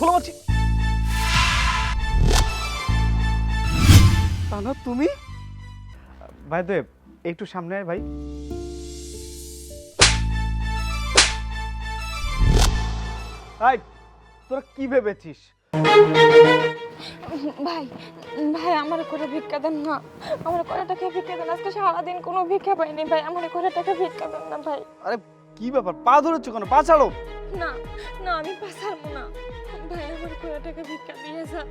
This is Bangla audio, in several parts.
খোলো বলছি তানা তুমি? ভাই দেব একটু সামনে আয় ভাই। আই তোরা কি ভেবেছিস? ভাই ভাই আমার করে ভিক্ষা দেন না। আমার করে টাকা ভিক্ষা দেন? আজকে সারাদিন কোনো ভিক্ষা পাইনি ভাই। আমার করে টাকা ভিক্ষা দেন না ভাই? আরে কি ব্যাপার? পা ধরেছো কেন? পা ছাড়ো। না না আমি পাসারবো না। ভাই আমার কয়টা টাকা ভিক্ষা দিয়ে যান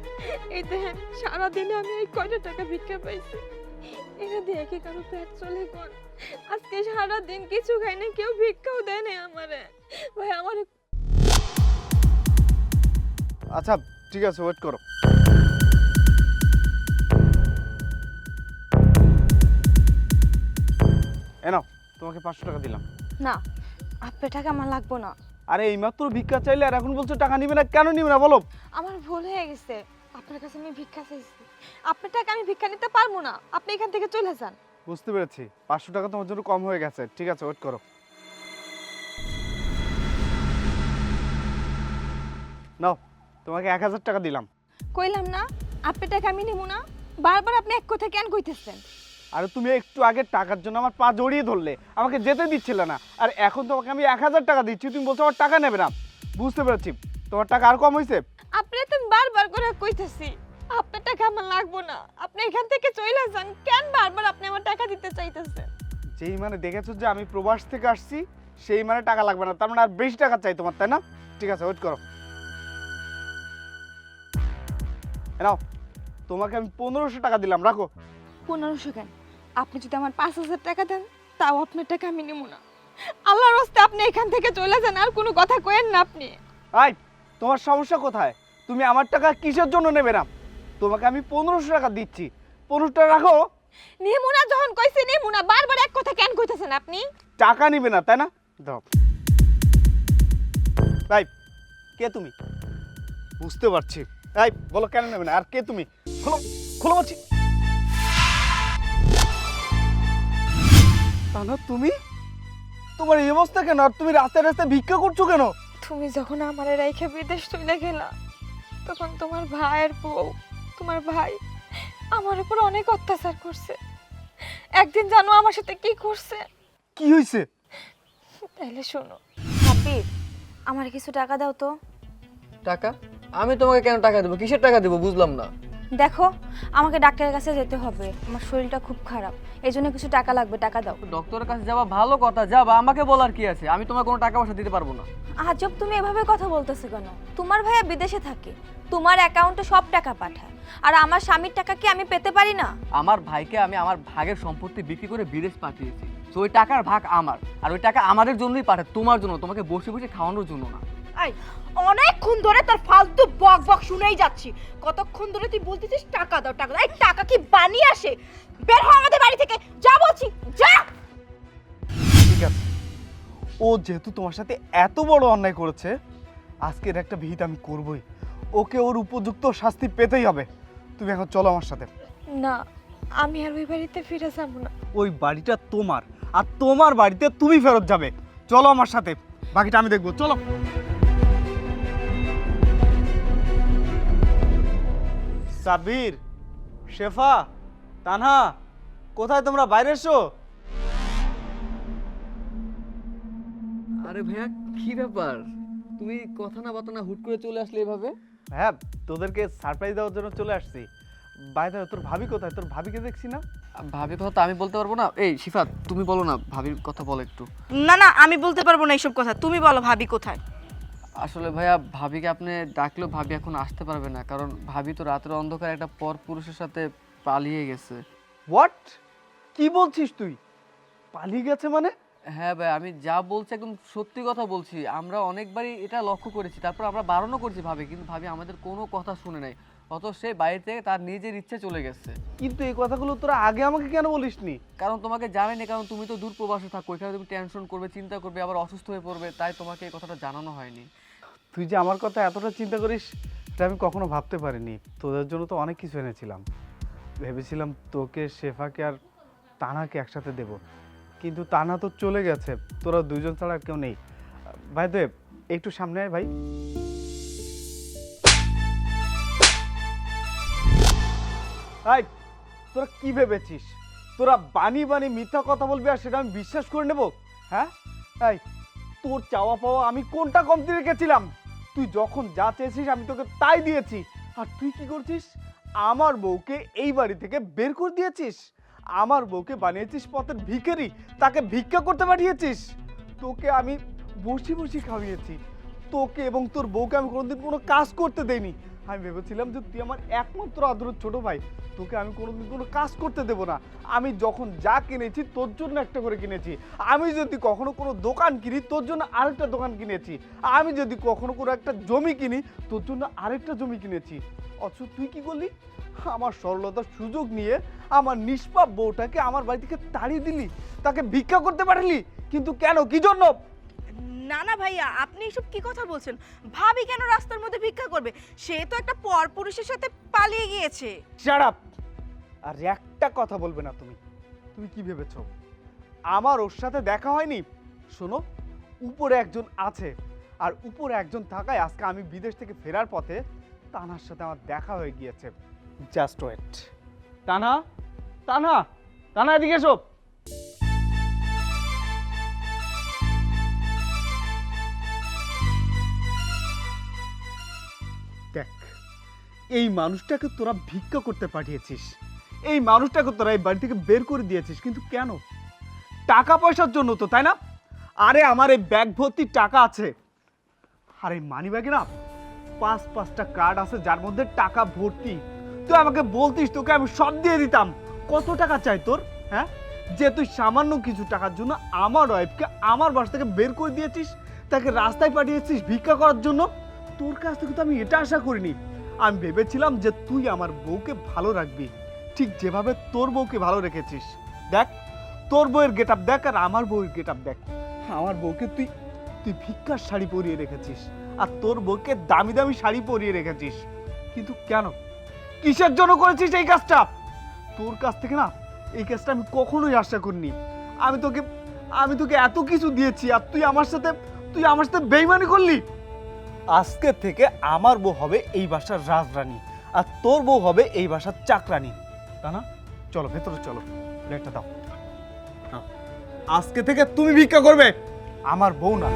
এই দেখেন সারাদিনে আমি এই কয়টা টাকা ভিক্ষা পাইছি। এটা দিয়ে কি কারও পেট চলে কোন আজকে সারাদিন কিছু খাই না কেউ ভিক্ষাও দেয় না আমারে। ভাই আমার আচ্ছা ঠিক আছে ওয়েট করো। এ নাও তোমাকে পাঁচশো টাকা দিলাম। না আপনার টাকা আমার লাগবো না। আরে এইমাত্র ভিক্ষা চাইলে আর এখন বলছো টাকা নিবে না কেন নিবে না বলো? আমার ভুল হয়ে গেছে। আপনার কাছে আমি ভিক্ষা চাইছি। আপনার টাকা আমি ভিক্ষা নিতে পারব না। আপনি এখান থেকে চলে যান। বুঝতে পেরেছি। পাঁচশো টাকা তোমার জন্য কম হয়ে গেছে। ঠিক আছে ওয়েট করো। নাও তোমাকে এক হাজার টাকা দিলাম। কইলাম না আপনার টাকা আমি নেব না। বারবার আপনি এক কথা কেন কইতেছেন? আর তুমি একটু আগে টাকার জন্য আমার পা জড়িয়ে ধরলে। আমাকে যেতে দিচ্ছিলে না। আর এখন তোমাকে আমি এক হাজার টাকা দিচ্ছি তুমি বলছো আমার টাকা নেবে না। বুঝতে পেরেছি। তোমার টাকা আর কম হয়েছে আপনি তো বারবার করে কইতেছি আপনার টাকা আমার লাগবো না। আপনি এখান থেকে চলে যান। কেন বারবার আপনি আমার টাকা দিতে চাইতেছেন? যেই মানে দেখেছ যে আমি প্রবাস থেকে আসছি সেই মানে টাকা লাগবে না। তার মানে আর বেশি টাকা চাই তোমার তাই না? ঠিক আছে ওয়েট করো। নাও তোমাকে আমি পনেরোশো টাকা দিলাম রাখো। পনেরোশো কেন? আপনি যদি আমার পাঁচ হাজার টাকা দেন তাও আপনার টাকা আমি নেব না। আল্লাহর রাস্তে আপনি এখান থেকে চলে যান আর কোনো কথা কয়েন না আপনি। আই তোমার সমস্যা কোথায়? তুমি আমার টাকা কিসের জন্য নেবে না? তোমাকে আমি পনেরোশো টাকা দিচ্ছি। পনেরোশো টাকা রাখো। নেব না যখন কইছি নেব না বারবার এক কথা কেন কইতেছেন আপনি? টাকা নিবে না তাই না? দাও। তাই কে তুমি? বুঝতে পারছি। এই বলো কেন নেবে না? আর কে তুমি? খোলো খোলো বলছি। তা না তুমি? তোমার এই অবস্থা কেন? আর তুমি রাস্তায় রাস্তায় ভিক্ষা করছ কেন? তুমি যখন আমার রেখে বিদেশ চলে গেলা তখন তোমার ভাইয়ের বউ তোমার ভাই আমার উপর অনেক অত্যাচার করছে। একদিন জানো আমার সাথে কি করছে? কি হয়েছে তাহলে শোনো। হাপির আমার কিছু টাকা দাও তো। টাকা? আমি তোমাকে কেন টাকা দেবো? কিসের টাকা দেবো? বুঝলাম না। দেখো আমাকে ডাক্তারের কাছে যেতে হবে। আমার শরীরটা খুব খারাপ। এই জন্য কিছু টাকা লাগবে টাকা দাও। ডক্টরের কাছে যাওয়া ভালো কথা যাবা আমাকে বলার কি আছে? আমি তোমার কোনো টাকা পয়সা দিতে পারব না। আজব তুমি এভাবে কথা বলতেছো কেন? তোমার ভাইয়া বিদেশে থাকে। তোমার অ্যাকাউন্টে সব টাকা পাঠায়। আর আমার স্বামীর টাকা কি আমি পেতে পারি না? আমার ভাইকে আমি আমার ভাগের সম্পত্তি বিক্রি করে বিদেশ পাঠিয়েছি। তো ওই টাকার ভাগ আমার। আর ওই টাকা আমাদের জন্যই পাঠায় তোমার জন্য তোমাকে বসে বসে খাওয়ানোর জন্য না। এই অনেকক্ষণ ধরে তোর ফালতু বক বক শুনেই যাচ্ছি। কতক্ষণ ধরে তুই বলতেছিস টাকা দাও টাকা দাও। এই টাকা কি বানিয়ে আসে? বের হ আমাদের বাড়ি থেকে। যা বলছি যা। ঠিক আছে। ও যেহেতু তোমার সাথে এত বড় অন্যায় করেছে আজকের একটা বিহিত আমি করবই। ওকে ওর উপযুক্ত শাস্তি পেতেই হবে। তুমি এখন চলো আমার সাথে। না আমি আর ওই বাড়িতে ফিরে যাব না। ওই বাড়িটা তোমার আর তোমার বাড়িতে তুমি ফেরত যাবে। চলো আমার সাথে। বাকিটা আমি দেখব। চলো। সাবির শেফা তানহা কোথায় তোমরা বাইরে এসো? আরে ভাইয়া কি ব্যাপার? তুমি কথা না বাতা না হুট করে চলে আসলে এভাবে? হ্যাঁ তোদেরকে সারপ্রাইজ দেওয়ার জন্য চলে আসছি। বাইরে তোর ভাবি কোথায়? তোর ভাবিকে দেখছি না? ভাবির কথা তো আমি বলতে পারব না। এই শিফা তুমি বলো না ভাবির কথা বলো একটু। না না আমি বলতে পারব না এইসব কথা। তুমি বলো ভাবি কোথায়? আসলে ভাইয়া ভাবিকে আপনি ডাকলেও ভাবি এখন আসতে পারবে না কারণ ভাবি তো রাতের অন্ধকারে একটা পর পুরুষের সাথে পালিয়ে গেছে। হোয়াট কি বলছিস তুই? পালিয়ে গেছে মানে? হ্যাঁ ভাই আমি যা বলছি একদম সত্যি কথা বলছি। আমরা অনেকবারই এটা লক্ষ্য করেছি তারপর আমরা বারণও করছি ভাবি কিন্তু ভাবি আমাদের কোনো কথা শুনে নাই। অত সে বাইরে থেকে তার নিজের ইচ্ছে চলে গেছে। কিন্তু এই কথাগুলো তোরা আগে আমাকে কেন বলিসনি? কারণ তোমাকে জানেনি কারণ তুমি তো দূর প্রবাসে থাকো এখানে তুমি টেনশন করবে চিন্তা করবে আবার অসুস্থ হয়ে পড়বে তাই তোমাকে এই কথাটা জানানো হয়নি। তুই যে আমার কথা এতটা চিন্তা করিস এটা আমি কখনো ভাবতে পারিনি। তোদের জন্য তো অনেক কিছু এনেছিলাম। ভেবেছিলাম তোকে, শেফাকে আর তানাকে একসাথে দেব। কিন্তু তানা তো চলে গেছে। তোরা দুজন ছাড়া কেউ নেই। ভাই দেব একটু সামনে আয় ভাই। ভাই তোরা কি ভেবেছিস? তোরা বানি বানি মিথ্যা কথা বলবি আর সেটা আমি বিশ্বাস করে নেব? হ্যাঁ? তাই তোর চাওয়া পাওয়া আমি কোনটা কমতি রেখেছিলাম? তুই যখন যা চেয়েছিস, আমি তোকে তাই দিয়েছি। আর তুই কি করছিস? আমার বউকে এই বাড়ি থেকে বের করে দিয়েছিস। আমার বউকে বানিয়েছিস পথের ভিখারি, তাকে ভিক্ষা করতে পাঠিয়েছিস। তোকে আমি বসি বসি খাওয়িয়েছি তোকে এবং তোর বউকে আমি কোনোদিন কোনো কাজ করতে দেইনি। আমি ভেবেছিলাম যে তুই আমার একমাত্র আদরের ছোট ভাই। তোকে আমি কোনোদিন কোনো কাজ করতে দেবো না। আমি যখন যা কিনেছি তোর জন্য একটা করে কিনেছি। আমি যদি কখনো কোনো দোকান কিনি, তোর জন্য আরেকটা দোকান কিনেছি। আমি যদি কখনো কোনো একটা জমি কিনি, তোর জন্য আরেকটা জমি কিনেছি। অথচ তুই কি করলি? আমার সরলতার সুযোগ নিয়ে আমার নিষ্পাপ বউটাকে আমার বাড়ি থেকে তাড়িয়ে দিলি। তাকে ভিক্ষা করতে পারলি কিন্তু কেন? কি জন্য? না না ভাইয়া, আপনি এসব কি কথা বলছেন? ভাবি কেন রাস্তার মধ্যে ভিক্ষা করবে? সে তো একটা পরপুরুষের সাথে পালিয়ে গিয়েছে। আপ আর একটা কথা বলবে না তুমি। তুমি কি ভেবেছো? আমার ওর সাথে দেখা হয়নি? শোনো, উপরে একজন আছে। আর উপরে একজন থাকায় আজকে আমি বিদেশ থেকে ফেরার পথে তানার সাথে আমার দেখা হয়ে গিয়েছে। জাস্ট ওয়েট তানা তানা তানা এদিকে এসো। এই মানুষটাকে তোরা ভিক্ষা করতে পাঠিয়েছিস। এই মানুষটাকে তোরা এই বাড়ি থেকে বের করে দিয়েছিস, কিন্তু কেন? টাকা পয়সার জন্য তো, তাই না? আরে আমার এই ব্যাগ ভর্তি টাকা আছে। আর মানি ব্যাগে না, পাঁচ পাঁচটা কার্ড আছে যার মধ্যে টাকা ভর্তি। তুই আমাকে বলতিস, তোকে আমি সব দিয়ে দিতাম। কত টাকা চাই তোর হ্যাঁ? যে তুই সামান্য কিছু টাকার জন্য আমার ওয়াইফকে আমার বাসা থেকে বের করে দিয়েছিস, তাকে রাস্তায় পাঠিয়েছিস ভিক্ষা করার জন্য, তোর কাছ থেকে তো আমি এটা আশা করিনি। আমি ভেবেছিলাম যে তুই আমার বউকে ভালো রাখবি। ঠিক যেভাবে তোর বউকে ভালো রেখেছিস। দেখ, তোর বউয়ের গেট আপ দেখ আর আমার বউয়ের গেট আপ দেখ। আমার বউকে তুই তুই ভিক্ষার শাড়ি পরিয়ে রেখেছিস আর তোর বউকে দামি দামি শাড়ি পরিয়ে রেখেছিস। কিন্তু কেন? কিসের জন্য করেছিস এই কাজটা? তোর কাছ থেকে না এই কাজটা আমি কখনোই আশা করিনি। আমি তোকে আমি তোকে এত কিছু দিয়েছি আর তুই আমার সাথে, তুই আমার সাথে বেইমানি করলি? আজকে থেকে আমার বউ হবে এই বাসার রাজরানী আর তোর বউ হবে এই বাসার চাকরানী। তা না? চলো ভেতরে চলো। প্লেটটা দাও। আজকে থেকে তুমি ভিক্ষা করবে। আমার বউ না।